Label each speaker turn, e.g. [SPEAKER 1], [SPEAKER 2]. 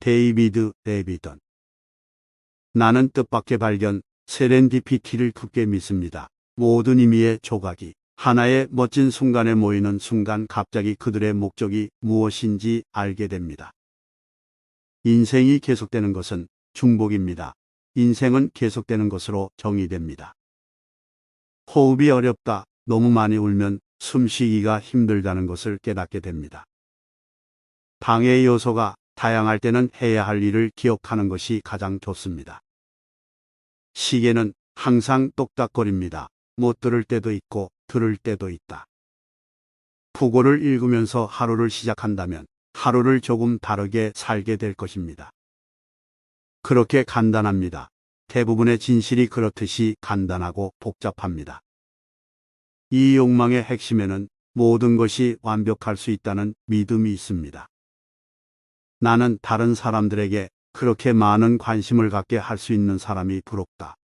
[SPEAKER 1] 데이비드 데이비던. 나는 뜻밖의 발견, 세렌디피티를 굳게 믿습니다. 모든 의미의 조각이 하나의 멋진 순간에 모이는 순간 갑자기 그들의 목적이 무엇인지 알게 됩니다. 인생이 계속되는 것은 중복입니다. 인생은 계속되는 것으로 정의됩니다. 호흡이 어렵다, 너무 많이 울면 숨쉬기가 힘들다는 것을 깨닫게 됩니다. 방해 요소가 다양할 때는 해야 할 일을 기억하는 것이 가장 좋습니다. 시계는 항상 똑딱거립니다. 못 들을 때도 있고 들을 때도 있다. 부고를 읽으면서 하루를 시작한다면 하루를 조금 다르게 살게 될 것입니다. 그렇게 간단합니다. 대부분의 진실이 그렇듯이 간단하고 복잡합니다. 이 욕망의 핵심에는 모든 것이 완벽할 수 있다는 믿음이 있습니다. 나는 다른 사람들에게 그렇게 많은 관심을 갖게 할 수 있는 사람이 부럽다.